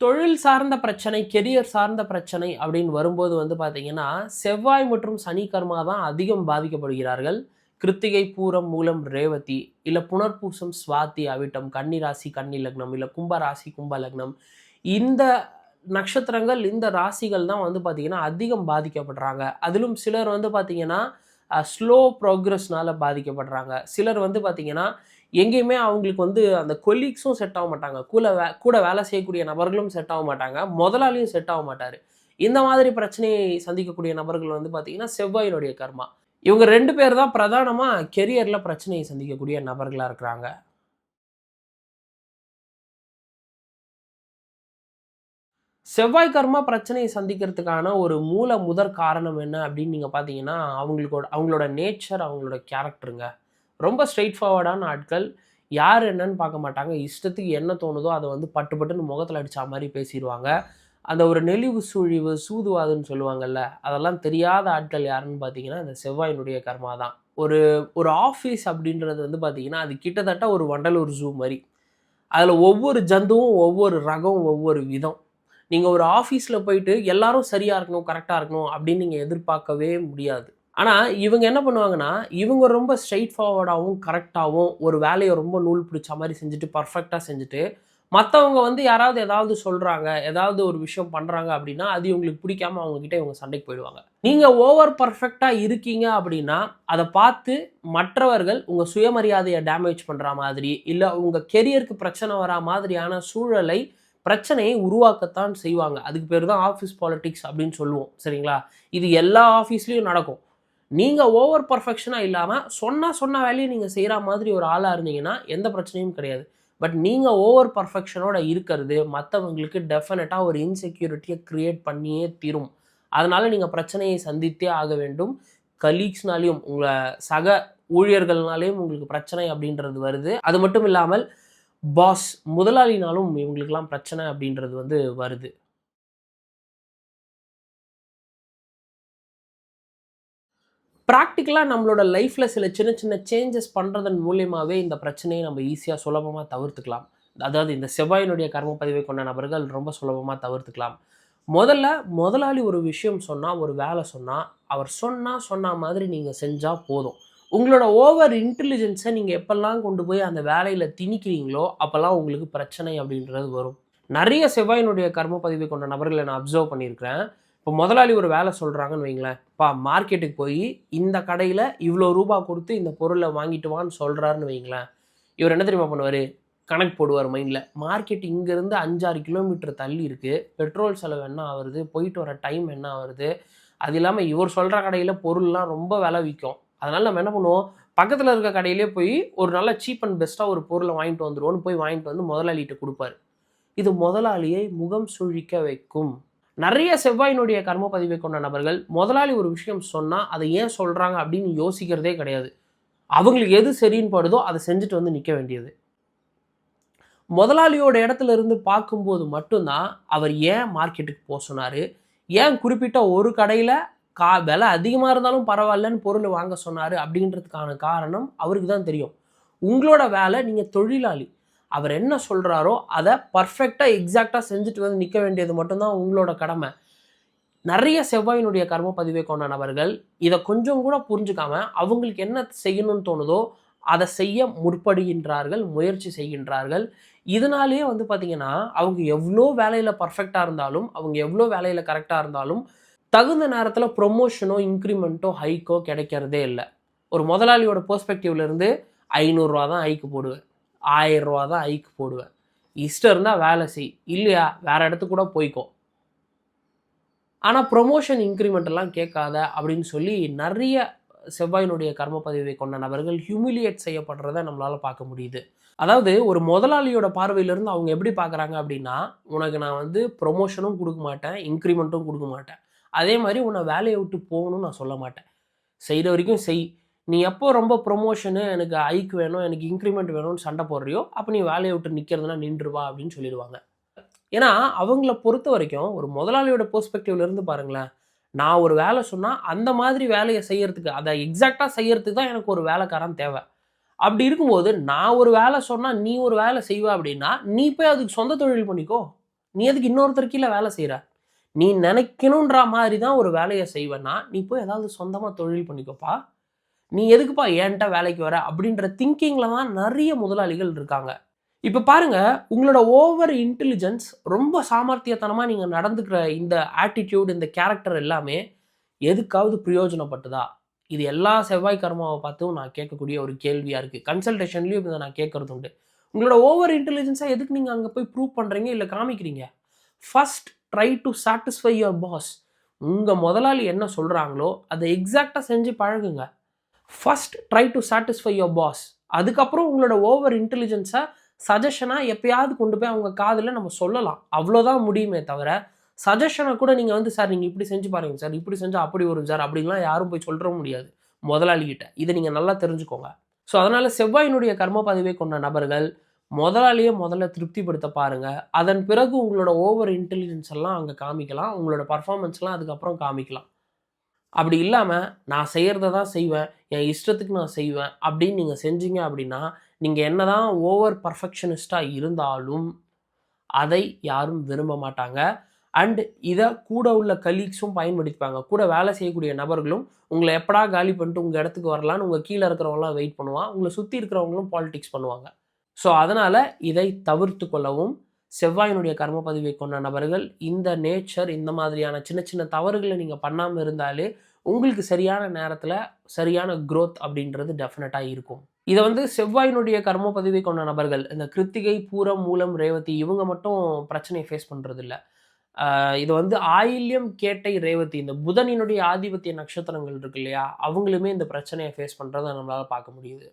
தொழில் சார்ந்த பிரச்சனை கெரியர் சார்ந்த பிரச்சனை அப்படின்னு வரும்போது வந்து பார்த்தீங்கன்னா செவ்வாய் மற்றும் சனி கர்மா தான் அதிகம் பாதிக்கப்படுகிறார்கள். கிருத்திகை பூரம் மூலம் ரேவதி இல்லை புனர்பூசம் சுவாதி அவிட்டம் கன்னிராசி கன்னி லக்னம் இல்லை கும்ப ராசி கும்ப லக்னம். இந்த நட்சத்திரங்கள் இந்த ராசிகள் தான் வந்து பார்த்தீங்கன்னா அதிகம் பாதிக்கப்படுறாங்க. அதிலும் சிலர் வந்து பார்த்தீங்கன்னா ஸ்லோ ப்ரோக்ரஸ்னால பாதிக்கப்படுறாங்க. சிலர் வந்து பார்த்திங்கன்னா எங்கேயுமே அவங்களுக்கு வந்து அந்த கொலீக்ஸும் செட் ஆக மாட்டாங்க. கூட வே கூட வேலை செய்யக்கூடிய நபர்களும் செட் ஆக மாட்டாங்க. முதலாளியும் செட் ஆக மாட்டார். இந்த மாதிரி பிரச்சனையை சந்திக்கக்கூடிய நபர்கள் வந்து பார்த்தீங்கன்னா செவ்வாயினுடைய கர்மா. இவங்க ரெண்டு பேர் தான் பிரதானமாக கெரியரில் பிரச்சனையை சந்திக்கக்கூடிய நபர்களாக இருக்கிறாங்க. செவ்வாய் கர்மா பிரச்சனையை சந்திக்கிறதுக்கான ஒரு மூல முதற் காரணம் என்ன அப்படின்னு நீங்கள் பார்த்தீங்கன்னா அவங்களோட அவங்களோட நேச்சர் அவங்களோட கேரக்டருங்க ரொம்ப ஸ்ட்ரெயிட் ஃபார்வர்டான ஆட்கள். யார் என்னன்னு பார்க்க மாட்டாங்க. இஷ்டத்துக்கு என்ன தோணுதோ அதை வந்து பட்டு பட்டுன்னு முகத்தில் அடித்தா மாதிரி பேசிடுவாங்க. அந்த ஒரு நெளிவு சுழிவு சூதுவாதுன்னு சொல்லுவாங்கல்ல அதெல்லாம் தெரியாத ஆட்கள் யாருன்னு பார்த்தீங்கன்னா இந்த செவ்வாயினுடைய கர்மா தான். ஒரு ஒரு ஆஃபீஸ் அப்படின்றது வந்து பார்த்தீங்கன்னா அது கிட்டத்தட்ட ஒரு வண்டலூர் ஜூ மாதிரி. அதில் ஒவ்வொரு ஜந்துவும் ஒவ்வொரு ரகம் ஒவ்வொரு விதம். நீங்கள் ஒரு ஆஃபீஸில் போயிட்டு எல்லாரும் சரியாக இருக்கணும் கரெக்டாக இருக்கணும் அப்படின்னு நீங்கள் எதிர்பார்க்கவே முடியாது. ஆனால் இவங்க என்ன பண்ணுவாங்கன்னா இவங்க ரொம்ப ஸ்ட்ரைட் ஃபார்வர்டாகவும் கரெக்டாகவும் ஒரு வேலையை ரொம்ப நூல் பிடிச்ச மாதிரி செஞ்சுட்டு பர்ஃபெக்டாக செஞ்சுட்டு மற்றவங்க வந்து யாராவது ஏதாவது சொல்கிறாங்க ஏதாவது ஒரு விஷயம் பண்ணுறாங்க அப்படின்னா அது இவங்களுக்கு பிடிக்காம அவங்கக்கிட்ட இவங்க சண்டைக்கு போயிடுவாங்க. நீங்கள் ஓவர் பர்ஃபெக்டாக இருக்கீங்க அப்படின்னா அதை பார்த்து மற்றவர்கள் உங்கள் சுயமரியாதையை டேமேஜ் பண்ணுற மாதிரி இல்லை உங்கள் கெரியருக்கு பிரச்சனை வரா மாதிரியான சூழலை பிரச்சனையை உருவாக்கத்தான் செய்வாங்க. அதுக்கு பேர் தான் ஆஃபீஸ் பாலிட்டிக்ஸ் அப்படின்னு சொல்லுவோம். சரிங்களா? இது எல்லா ஆஃபீஸ்லேயும் நடக்கும். நீங்கள் ஓவர் பர்ஃபெக்ஷனாக இல்லாமல் சொன்னால் சொன்ன வேலையை நீங்கள் செய்கிற மாதிரி ஒரு ஆளாக இருந்தீங்கன்னா எந்த பிரச்சனையும் கிடையாது. பட் நீங்கள் ஓவர் பர்ஃபெக்ஷனோட இருக்கிறது மற்றவங்களுக்கு டெஃபினட்டாக ஒரு இன்செக்யூரிட்டியை க்ரியேட் பண்ணியே தீரும். அதனால் நீங்கள் பிரச்சனையை சந்தித்தே ஆக வேண்டும். கலீக்ஸ்னாலையும் உங்களை சக ஊழியர்கள்னாலேயும் உங்களுக்கு பிரச்சனை அப்படின்றது வருது. அது மட்டும் இல்லாமல் பாஸ் முதலாளினாலும் இவங்களுக்கெல்லாம் பிரச்சனை அப்படின்றது வந்து வருது. ப்ராக்டிக்கலாக நம்மளோட லைஃப்பில் சில சின்ன சின்ன சேஞ்சஸ் பண்ணுறதன் மூலியமாகவே இந்த பிரச்சனையை நம்ம ஈஸியாக சுலபமாக தவிர்த்துக்கலாம். அதாவது இந்த செவ்வாயினுடைய கர்ம பதிவை கொண்ட நபர்கள் ரொம்ப சுலபமாக தவிர்த்துக்கலாம். முதல்ல முதலாளி ஒரு விஷயம் சொன்னால் ஒரு வேலை சொன்னால் அவர் சொன்னால் சொன்ன மாதிரி நீங்கள் செஞ்சால் போதும். உங்களோட ஓவர் இன்டெலிஜென்ஸை நீங்கள் எப்பெல்லாம் கொண்டு போய் அந்த வேலையில் திணிக்கிறீங்களோ அப்போல்லாம் உங்களுக்கு பிரச்சனை அப்படின்றது வரும். நிறைய செவ்வாயினுடைய கர்ம பதிவை கொண்ட நபர்களை நான் அப்சர்வ் பண்ணியிருக்கிறேன். இப்போ முதலாளி ஒரு வேலை சொல்கிறாங்கன்னு வைங்களேன். இப்போ மார்க்கெட்டுக்கு போய் இந்த கடையில் இவ்வளோ ரூபா கொடுத்து இந்த பொருளை வாங்கிட்டு வான்னு சொல்கிறாருன்னு வைங்களேன். இவர் என்ன தெரியுமா பண்ணுவார்? கணக்கு போடுவார் மைண்டில் மார்க்கெட் இங்கேருந்து அஞ்சாறு கிலோமீட்டர் தள்ளி இருக்குது பெட்ரோல் செலவு என்ன ஆகுறது? போயிட்டு வர டைம் என்ன ஆகுறது? அது இல்லாமல் இவர் சொல்கிற கடையில் பொருள்லாம் ரொம்ப விலை விற்கும். அதனால் நம்ம என்ன பண்ணுவோம்? பக்கத்தில் இருக்க கடையிலே போய் ஒரு நல்ல சீப் அண்ட் பெஸ்ட்டாக ஒரு பொருளை வாங்கிட்டு வந்துடுவோன்னு போய் வாங்கிட்டு வந்து முதலாளிகிட்ட கொடுப்பாரு. இது முதலாளியை முகம் சுழிக்க வைக்கும். நிறைய செவ்வாயினுடைய கர்ம பதிவை கொண்ட நபர்கள் முதலாளி ஒரு விஷயம் சொன்னால் அதை ஏன் சொல்கிறாங்க அப்படின்னு யோசிக்கிறதே கிடையாது. அவங்களுக்கு எது சரின்னு படுதோ அதை செஞ்சுட்டு வந்து நிற்க வேண்டியது. முதலாளியோட இடத்துல இருந்து பார்க்கும்போது மட்டும்தான் அவர் ஏன் மார்க்கெட்டுக்கு போக சொன்னார்? ஏன் குறிப்பிட்ட ஒரு கடையில் கா விலை அதிகமாக இருந்தாலும் பரவாயில்லன்னு பொருள் வாங்க சொன்னார் அப்படின்றதுக்கான காரணம் அவருக்கு தான் தெரியும். உங்களோட வேலை நீங்கள் தொழிலாளி. அவர் என்ன சொல்கிறாரோ அதை பர்ஃபெக்டாக எக்ஸாக்டாக செஞ்சுட்டு வந்து நிற்க வேண்டியது மட்டும்தான் உங்களோட கடமை. நிறைய செவ்வாயினுடைய கர்ம பதிவை கொண்ட நபர்கள் இதை கொஞ்சம் கூட புரிஞ்சுக்காம அவங்களுக்கு என்ன செய்யணும்னு தோணுதோ அதை செய்ய முற்படுகின்றார்கள் முயற்சி செய்கின்றார்கள். இதனாலேயே வந்து பார்த்திங்கன்னா அவங்க எவ்வளோ வேலையில் பர்ஃபெக்டாக இருந்தாலும் அவங்க எவ்வளோ வேலையில் கரெக்டாக இருந்தாலும் தகுந்த நேரத்தில் ப்ரொமோஷனோ இன்க்ரிமெண்ட்டோ ஹைக்கோ கிடைக்கிறதே இல்லை. ஒரு முதலாளியோட பெர்ஸ்பெக்டிவ்லேருந்து ஐநூறுரூவா தான் ஹைக்கு போடுவேன். ஆயிரரூவா தான் ஐக்கு போடுவேன். இஷ்டம் இருந்தால் வேலை செய். இல்லையா வேற இடத்துக்கு கூட போய்க்கோ. ஆனால் ப்ரொமோஷன் இன்க்ரிமெண்ட்லாம் கேட்காத அப்படின்னு சொல்லி நிறைய செவ்வாயினுடைய கர்ம பதிவை கொண்ட நபர்கள் ஹியூமிலியேட் செய்யப்படுறத நம்மளால் பார்க்க முடியுது. அதாவது ஒரு முதலாளியோட பார்வையிலேருந்து அவங்க எப்படி பார்க்குறாங்க அப்படின்னா உனக்கு நான் வந்து ப்ரொமோஷனும் கொடுக்க மாட்டேன் இன்க்ரிமெண்ட்டும் கொடுக்க மாட்டேன். அதே மாதிரி உன்னை வேலையை விட்டு போகணும்னு நான் சொல்ல மாட்டேன். செய்கிற வரைக்கும் செய். நீ எப்போ ரொம்ப ப்ரொமோஷனு எனக்கு ஐக்கு வேணும் எனக்கு இன்க்ரிமெண்ட் வேணும்னு சண்டை போடுறியோ அப்போ நீ வேலையை விட்டு நிற்கிறதுனா நின்றுவா அப்படின்னு சொல்லிடுவாங்க. ஏன்னா அவங்கள பொறுத்த வரைக்கும் ஒரு முதலாளியோட பெர்ஸ்பெக்டிவ்ல இருந்து பாருங்களேன். நான் ஒரு வேலை சொன்னால் அந்த மாதிரி வேலையை செய்யறதுக்கு அதை எக்ஸாக்டாக செய்யறதுக்கு தான் எனக்கு ஒரு வேலைக்காரன் தேவை. அப்படி இருக்கும்போது நான் ஒரு வேலை சொன்னால் நீ ஒரு வேலை செய்வ அப்படின்னா நீ போய் அதுக்கு சொந்த தொழில் பண்ணிக்கோ. நீ எதுக்கு இன்னொருத்தர் கீழே வேலை செய்கிற நீ நினைக்கணுன்ற மாதிரி தான் ஒரு வேலையை செய்வேன்னா நீ போய் ஏதாவது சொந்தமாக தொழில் பண்ணிக்கோப்பா. நீ எதுக்குப்பா ஏன்ட்ட வேலைக்கு வர? அப்படின்ற திங்கிங்கில் தான் நிறைய முதலாளிகள் இருக்காங்க. இப்போ பாருங்க உங்களோட ஓவர் இன்டெலிஜென்ஸ் ரொம்ப சாமர்த்தியத்தனமாக நீங்கள் நடந்துக்கிற இந்த ஆட்டிடியூட் இந்த கேரக்டர் எல்லாமே எதுக்காவது பிரயோஜனப்பட்டுதா? இது எல்லா செவ்வாய் கர்மாவை பார்த்தும் நான் கேட்கக்கூடிய ஒரு கேள்வியாக இருக்குது கன்சல்டேஷன்லேயும் இதை நான் கேட்கறது உண்டு. உங்களோட ஓவர் இன்டெலிஜென்ஸாக எதுக்கு நீங்கள் அங்கே போய் ப்ரூவ் பண்ணுறீங்க இல்லை காமிக்கிறீங்க? First try to satisfy your boss உங்கள் முதலாளி என்ன சொல்கிறாங்களோ அதை எக்ஸாக்டாக செஞ்சு பழகுங்க. First try to satisfy your boss அதுக்கப்புறம் உங்களோட ஓவர் இன்டெலிஜென்ஸை சஜஷனாக எப்பயாவது கொண்டு போய் அவங்க காதில் நம்ம சொல்லலாம். அவ்வளோதான் முடியுமே தவிர சஜஷனை கூட நீங்கள் வந்து சார் நீங்கள் இப்படி செஞ்சு பாருங்க சார். இப்படி செஞ்சால் அப்படி வரும் சார். அப்படின்லாம் யாரும் போய் சொல்கிற முடியாது. முதலாளிகிட்ட. இதை நீங்கள் நல்லா தெரிஞ்சுக்கோங்க. ஸோ அதனால் செவ்வாயினுடைய கர்ம பதிவை கொண்ட நபர்கள் முதலாளியே முதல்ல திருப்திப்படுத்த பாருங்கள் அதன் பிறகு உங்களோட ஓவர் இன்டெலிஜென்ஸ் எல்லாம் அங்கே காமிக்கலாம். உங்களோட பர்ஃபார்மன்ஸ்லாம் அதுக்கப்புறம் காமிக்கலாம். அப்படி இல்லாமல் நான் செய்கிறத தான் செய்வேன் என் இஷ்டத்துக்கு நான் செய்வேன் அப்படின்னு நீங்கள் செஞ்சீங்க அப்படின்னா நீங்கள் என்ன தான் ஓவர் பர்ஃபெக்ஷனிஸ்டாக இருந்தாலும் அதை யாரும் விரும்ப மாட்டாங்க. அண்ட் இதை கூட உள்ள கலீக்ஸும் பயன்படுத்திப்பாங்க. கூட வேலை செய்யக்கூடிய நபர்களும் உங்களை எப்படா காலி பண்ணிட்டு உங்கள் இடத்துக்கு வரலான்னு உங்கள் கீழே இருக்கிறவங்களாம் வெயிட் பண்ணுவான். உங்களை சுற்றி இருக்கிறவங்களும் பாலிடிக்ஸ் பண்ணுவாங்க. ஸோ அதனால் இதை தவிர்த்து கொள்ளவும் செவ்வாயினுடைய கர்ம பதிவை கொண்ட நபர்கள் இந்த நேச்சர் இந்த மாதிரியான சின்ன சின்ன தவறுகளை நீங்கள் பண்ணாமல் இருந்தாலே உங்களுக்கு சரியான நேரத்தில் சரியான க்ரோத் அப்படின்றது டெஃபினட்டாக இருக்கும். இதை வந்து செவ்வாயினுடைய கர்ம பதிவை கொண்ட நபர்கள் இந்த கிருத்திகை பூரம் மூலம் ரேவதி இவங்க மட்டும் பிரச்சனையை ஃபேஸ் பண்ணுறது இல்லை இது வந்து ஆயில்யம் கேட்டை ரேவதி இந்த புதனினுடைய ஆதிபத்திய நட்சத்திரங்கள் இருக்கு இல்லையா அவங்களுமே இந்த பிரச்சனையை ஃபேஸ் பண்ணுறதை நம்மளால் பார்க்க முடியுது.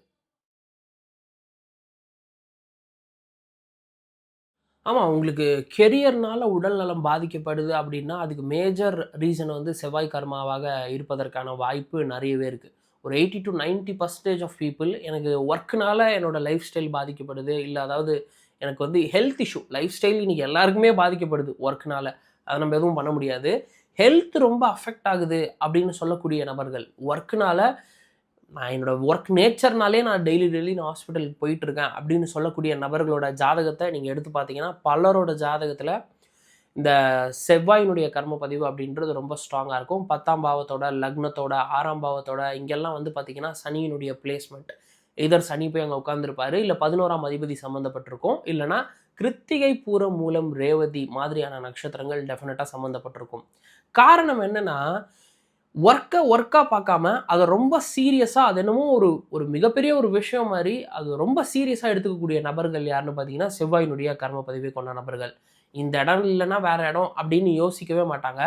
ஆமாம் உங்களுக்கு கெரியர்னால உடல் நலம் பாதிக்கப்படுது அப்படின்னா அதுக்கு மேஜர் ரீசன் வந்து செவ்வாய் கர்மாவாக இருப்பதற்கான வாய்ப்பு நிறையவே இருக்குது ஒரு eighty to 90% percentage of people எனக்கு ஒர்க்குனால என்னோட லைஃப் ஸ்டைல் பாதிக்கப்படுது. இல்லை அதாவது எனக்கு வந்து ஹெல்த் இஷ்யூ லைஃப் ஸ்டைல் இன்றைக்கி எல்லாருக்குமே பாதிக்கப்படுது ஒர்க்குனால அதை நம்ம எதுவும் பண்ண முடியாது. ஹெல்த் ரொம்ப அஃபெக்ட் ஆகுது அப்படின்னு சொல்லக்கூடிய நபர்கள் ஒர்க்குனால நான் என்னோட ஒர்க் நேச்சர்னாலே நான் டெய்லி டெய்லி நான் ஹாஸ்பிட்டலுக்கு போயிட்டுருக்கேன் அப்படின்னு சொல்லக்கூடிய நபர்களோட ஜாதகத்தை நீங்கள் எடுத்து பார்த்தீங்கன்னா பலரோட ஜாதகத்தில் இந்த செவ்வாயினுடைய கர்ம பதிவு அப்படின்றது ரொம்ப ஸ்ட்ராங்காக இருக்கும். பத்தாம் பாவத்தோட லக்னத்தோட ஆறாம் பாவத்தோட இங்கெல்லாம் வந்து பார்த்தீங்கன்னா சனியினுடைய பிளேஸ்மெண்ட் இதர் சனி போய் அங்கே உட்காந்துருப்பாரு இல்லை பதினோராம் அதிபதி சம்மந்தப்பட்டிருக்கும் இல்லைனா கிருத்திகை பூரம் மூலம் ரேவதி மாதிரியான நட்சத்திரங்கள் டெஃபினட்டாக சம்மந்தப்பட்டிருக்கும் காரணம் என்னன்னா ஒர்க்கை ஒர்க்காக பார்க்காம அதை ரொம்ப சீரியஸாக அது என்னமோ ஒரு ஒரு மிகப்பெரிய ஒரு விஷயம் மாதிரி அது ரொம்ப சீரியஸாக எடுத்துக்கக்கூடிய நபர்கள் யாருன்னு பார்த்தீங்கன்னா செவ்வாயினுடைய கர்ம பதிவை கொண்ட நபர்கள். இந்த இடம் இல்லைன்னா வேறு இடம் அப்படின்னு யோசிக்கவே மாட்டாங்க.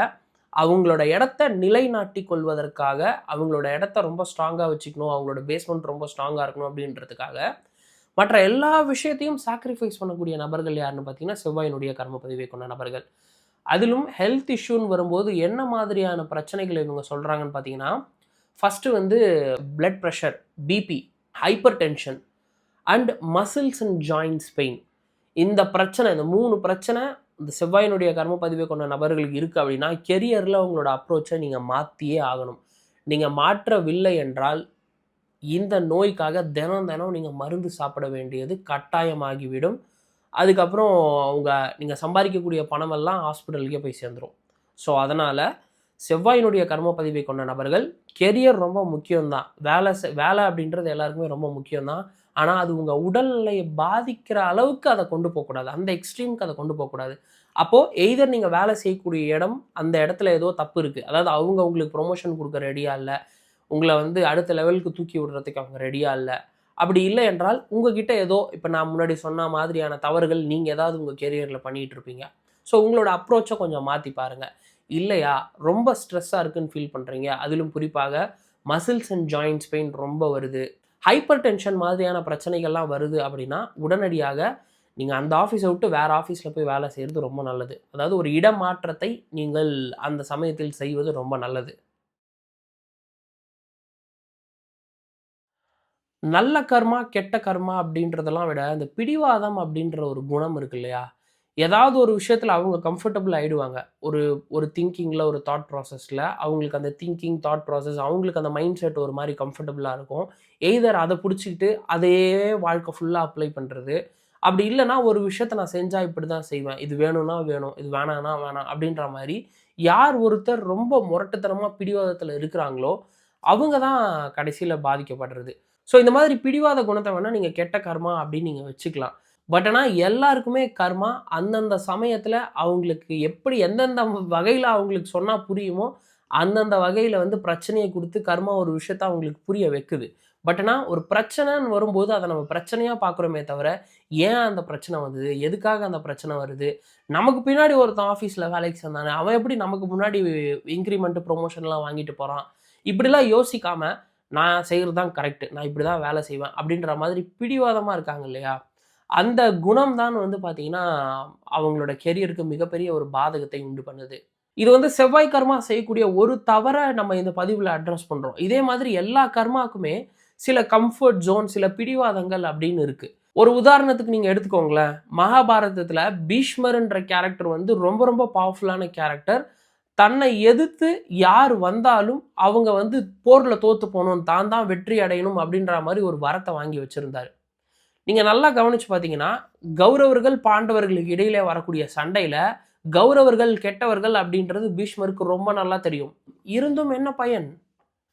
அவங்களோட இடத்த நிலைநாட்டி கொள்வதற்காக அவங்களோட இடத்த ரொம்ப ஸ்ட்ராங்காக வச்சுக்கணும் அவங்களோட பேஸ்மெண்ட் ரொம்ப ஸ்ட்ராங்காக இருக்கணும் அப்படின்றதுக்காக மற்ற எல்லா விஷயத்தையும் சாக்ரிஃபைஸ் பண்ணக்கூடிய நபர்கள் யாருன்னு பார்த்தீங்கன்னா செவ்வாயினுடைய கர்ம பதிவை கொண்ட நபர்கள். அதிலும் ஹெல்த் இஷ்யூன்னு வரும்போது என்ன மாதிரியான பிரச்சனைகள் இவங்க சொல்கிறாங்கன்னு பார்த்தீங்கன்னா ஃபஸ்ட்டு வந்து blood pressure BP hypertension and muscles and joints pain இந்த பிரச்சனை இந்த மூணு பிரச்சனை இந்த செவ்வாயினுடைய கர்ம பதிவை கொண்ட நபர்களுக்கு இருக்குது அப்படின்னா கெரியரில் உங்களோட அப்ரோச்சை நீங்கள் மாற்றியே ஆகணும். நீங்கள் மாற்றவில்லை என்றால் இந்த நோய்க்காக தினம் தினம் நீங்கள் மருந்து சாப்பிட வேண்டியது கட்டாயமாகிவிடும். அதுக்கப்புறம் அவங்க நீங்கள் சம்பாதிக்கக்கூடிய பணமெல்லாம் ஹாஸ்பிட்டலுக்கே போய் சேர்ந்துடும் ஸோ அதனால் செவ்வாயினுடைய கர்ம பதிவை கொண்ட நபர்கள் கெரியர் ரொம்ப முக்கியம்தான். வேலை செ- வேலை அப்படின்றது எல்லாருக்குமே ரொம்ப முக்கியம்தான். ஆனால் அது உங்கள் உடல்நிலையை பாதிக்கிற அளவுக்கு அதை கொண்டு போகக்கூடாது. அந்த எக்ஸ்ட்ரீமுக்கு அதை கொண்டு போகக்கூடாது. அப்போது எய்தர் நீங்கள் வேலை செய்யக்கூடிய இடம் அந்த இடத்துல ஏதோ தப்பு இருக்குது அதாவது அவங்க உங்களுக்கு ப்ரொமோஷன் கொடுக்க ரெடியாக இல்லை. உங்களை வந்து அடுத்த லெவலுக்கு தூக்கி விடுறதுக்கு அவங்க ரெடியாக இல்லை. அப்படி இல்லை என்றால் உங்ககிட்ட ஏதோ இப்போ நான் முன்னாடி சொன்ன மாதிரியான தவறுகள் நீங்கள் ஏதாவது உங்கள் கெரியரில் பண்ணிகிட்டு இருப்பீங்க. ஸோ உங்களோட அப்ரோச்சை கொஞ்சம் மாற்றி பாருங்கள் இல்லையா? ரொம்ப ஸ்ட்ரெஸ்ஸாக இருக்குன்னு ஃபீல் பண்ணுறீங்க அதிலும் குறிப்பாக மசில்ஸ் அண்ட் ஜாயின்ஸ் பெயின் ரொம்ப வருது. ஹைப்பர் டென்ஷன் மாதிரியான பிரச்சனைகள்லாம் வருது அப்படின்னா உடனடியாக நீங்கள் அந்த ஆஃபீஸை விட்டு வேறு ஆஃபீஸில் போய் வேலை செய்கிறது ரொம்ப நல்லது. அதாவது ஒரு இடமாற்றத்தை நீங்கள் அந்த சமயத்தில் செய்வது ரொம்ப நல்லது. நல்ல கர்மா கெட்ட கர்மா அப்படின்றதெல்லாம் விட இந்த பிடிவாதம் அப்படின்ற ஒரு குணம் இருக்கு இல்லையா? ஏதாவது ஒரு விஷயத்தில் அவங்க கம்ஃபர்டபுள் ஆகிடுவாங்க ஒரு ஒரு திங்கிங்கில் ஒரு தாட் ப்ராசஸில் அவங்களுக்கு அந்த திங்கிங் தாட் ப்ராசஸ் அவங்களுக்கு அந்த மைண்ட் செட் ஒரு மாதிரி கம்ஃபர்டபுளாக இருக்கும். எய்தர் அதை பிடிச்சிக்கிட்டு அதையே வாழ்க்கை ஃபுல்லாக அப்ளை பண்ணுறது அப்படி இல்லைன்னா ஒரு விஷயத்த நான் செஞ்சால் இப்படி தான் செய்வேன். இது வேணும்னா வேணும் இது வேணாம்னா வேணாம் அப்படின்ற மாதிரி யார் ஒருத்தர் ரொம்ப முரட்டுத்தனமாக பிடிவாதத்தில் இருக்கிறாங்களோ அவங்க தான் கடைசியில் பாதிக்கப்படுறது. ஸோ இந்த மாதிரி பிடிவாத குணத்தை வேணால் நீங்கள் கெட்ட கர்மா அப்படின்னு நீங்கள் வச்சுக்கலாம். பட் ஆனால் எல்லாருக்குமே கர்மா அந்தந்த சமயத்தில் அவங்களுக்கு எப்படி எந்தெந்த வகையில் அவங்களுக்கு சொன்னால் புரியுமோ அந்தந்த வகையில் வந்து பிரச்சனையை கொடுத்து கர்மா ஒரு விஷயத்த அவங்களுக்கு புரிய வைக்குது. பட் ஆனால் ஒரு பிரச்சனைன்னு வரும்போது அதை நம்ம பிரச்சனையாக பார்க்குறோமே தவிர ஏன் அந்த பிரச்சனை வந்தது? எதுக்காக அந்த பிரச்சனை வருது? நமக்கு பின்னாடி ஒருத்தன் ஆஃபீஸில் வேலைக்கு சேர்ந்தானே. அவன் எப்படி நமக்கு முன்னாடி இன்க்ரிமெண்ட்டு ப்ரொமோஷன்லாம் வாங்கிட்டு போகிறான் இப்படிலாம் யோசிக்காமல் நான் செய்கிறது தான் கரெக்டு நான் இப்படி தான் வேலை செய்வேன் அப்படின்ற மாதிரி பிடிவாதமாக இருக்காங்க இல்லையா? அந்த குணம் தான் வந்து பார்த்தீங்கன்னா அவங்களோட கெரியருக்கு மிகப்பெரிய ஒரு பாதகத்தை உண்டு பண்ணுது. இது வந்து செவ்வாய் கர்மா செய்யக்கூடிய ஒரு தவறை நம்ம இந்த பதிவில் அட்ரஸ் பண்ணுறோம் இதே மாதிரி எல்லா கர்மாக்குமே சில கம்ஃபர்ட் ஜோன் சில பிடிவாதங்கள் அப்படின்னு இருக்குது ஒரு உதாரணத்துக்கு நீங்கள் எடுத்துக்கோங்களேன். மகாபாரதத்தில் பீஷ்மர்ன்ற கேரக்டர் வந்து ரொம்ப ரொம்ப பவர்ஃபுல்லான கேரக்டர் தன்னை எதிர்த்து யார் வந்தாலும் அவங்க வந்து போரில் தோற்று போகணும் தான் தான் வெற்றி அடையணும் அப்படின்ற மாதிரி ஒரு வரத்தை வாங்கி வச்சுருந்தாரு. நீங்கள் நல்லா கவனித்து பார்த்தீங்கன்னா கௌரவர்கள் பாண்டவர்களுக்கு இடையிலே வரக்கூடிய சண்டையில் கௌரவர்கள் கெட்டவர்கள் அப்படின்றது பீஷ்மருக்கு ரொம்ப நல்லா தெரியும். இருந்தும் என்ன பயன்?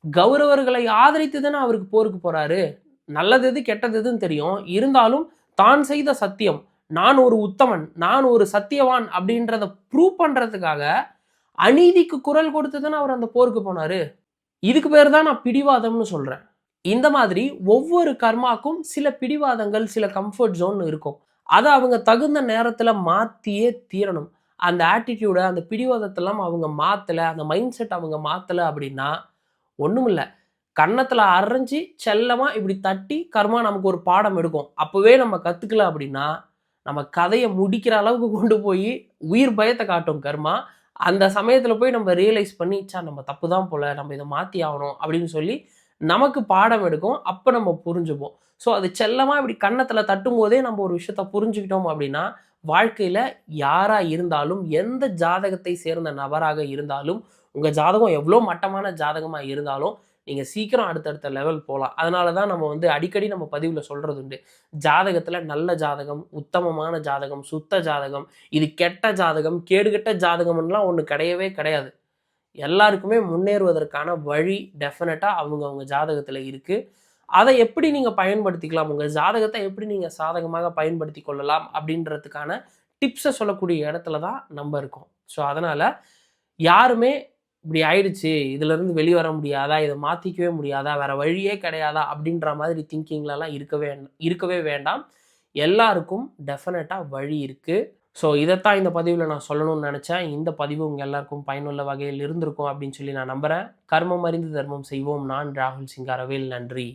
கௌரவர்களை ஆதரித்து தானே அவருக்கு போருக்கு போகிறாரு நல்லது எது கெட்டது எதுன்னு தெரியும். இருந்தாலும் தான் செய்த சத்தியம் நான் ஒரு உத்தமன் நான் ஒரு சத்தியவான் அப்படின்றத ப்ரூவ் பண்ணுறதுக்காக அநீதிக்கு குரல் கொடுத்து தானே அவர் அந்த போருக்கு போனாரு. இதுக்கு பேர் தான் நான் பிடிவாதம்னு சொல்கிறேன் இந்த மாதிரி ஒவ்வொரு கர்மாக்கும் சில பிடிவாதங்கள் சில கம்ஃபர்ட் ஜோன் இருக்கும். அதை அவங்க தகுந்த நேரத்தில் மாற்றியே தீரணும். அந்த ஆட்டிடியூடை அந்த பிடிவாதத்தெல்லாம் அவங்க மாற்றலை அந்த மைண்ட் செட் அவங்க மாற்றலை அப்படின்னா ஒன்றும் இல்லை. கன்னத்தில் அரைஞ்சி செல்லமாக இப்படி தட்டி கர்மா நமக்கு ஒரு பாடம் எடுக்கும். அப்போவே நம்ம கற்றுக்கல அப்படின்னா நம்ம கதையை முடிக்கிற அளவுக்கு கொண்டு போய் உயிர் பயத்தை காட்டும் கர்மா. அந்த சமயத்தில் போய் நம்ம ரியலைஸ் பண்ணி சா நம்ம தப்பு தான் போல நம்ம இதை மாற்றி ஆகணும் அப்படின்னு சொல்லி நமக்கு பாடம் எடுக்கும். அப்போ நம்ம புரிஞ்சுப்போம். ஸோ அது செல்லமாக இப்படி கன்னத்தில் தட்டும் போதே நம்ம ஒரு விஷயத்த புரிஞ்சுக்கிட்டோம் அப்படின்னா வாழ்க்கையில் யாராக இருந்தாலும் எந்த ஜாதகத்தை சேர்ந்த நபராக இருந்தாலும் உங்கள் ஜாதகம் எவ்வளோ மட்டமான ஜாதகமாக இருந்தாலும் நீங்கள் சீக்கிரம் அடுத்தடுத்த லெவல் போகலாம் அதனால தான் நம்ம வந்து அடிக்கடி நம்ம பதிவில் சொல்கிறது உண்டு. ஜாதகத்தில் நல்ல ஜாதகம் உத்தமமான ஜாதகம் சுத்த ஜாதகம் இது கெட்ட ஜாதகம் கேடுகெட்ட ஜாதகம்லாம் ஒன்று கிடையவே கிடையாது. எல்லாருக்குமே முன்னேறுவதற்கான வழி டெஃபினட்டாக அவங்க அவங்க ஜாதகத்தில் இருக்குது அதை எப்படி நீங்கள் பயன்படுத்திக்கலாம்? உங்கள் ஜாதகத்தை எப்படி நீங்கள் சாதகமாக பயன்படுத்தி கொள்ளலாம்? அப்படின்றதுக்கான டிப்ஸை சொல்லக்கூடிய இடத்துல தான் நம்ம இருக்கோம். ஸோ அதனால் யாருமே இப்படி ஆயிடுச்சு இதுலேருந்து வெளியே வர முடியாதா இதை மாற்றிக்கவே முடியாதா வேற வழியே கிடையாதா அப்படின்ற மாதிரி திங்கிங்லலாம் இருக்கவே இருக்கவே வேண்டாம். எல்லாருக்கும் டெஃபினட்டாக வழி இருக்குது ஸோ இதைத்தான் இந்த பதிவில் நான் சொல்லணும்னு நினச்சேன். இந்த பதிவு உங்கள் எல்லாருக்கும் பயனுள்ள வகையில் இருந்திருக்கும் அப்படின்னு சொல்லி நான் நம்புகிறேன் கர்மம் அறிந்து தர்மம் செய்வோம். நான் ராகுல் சிங்காரவேல். நன்றி.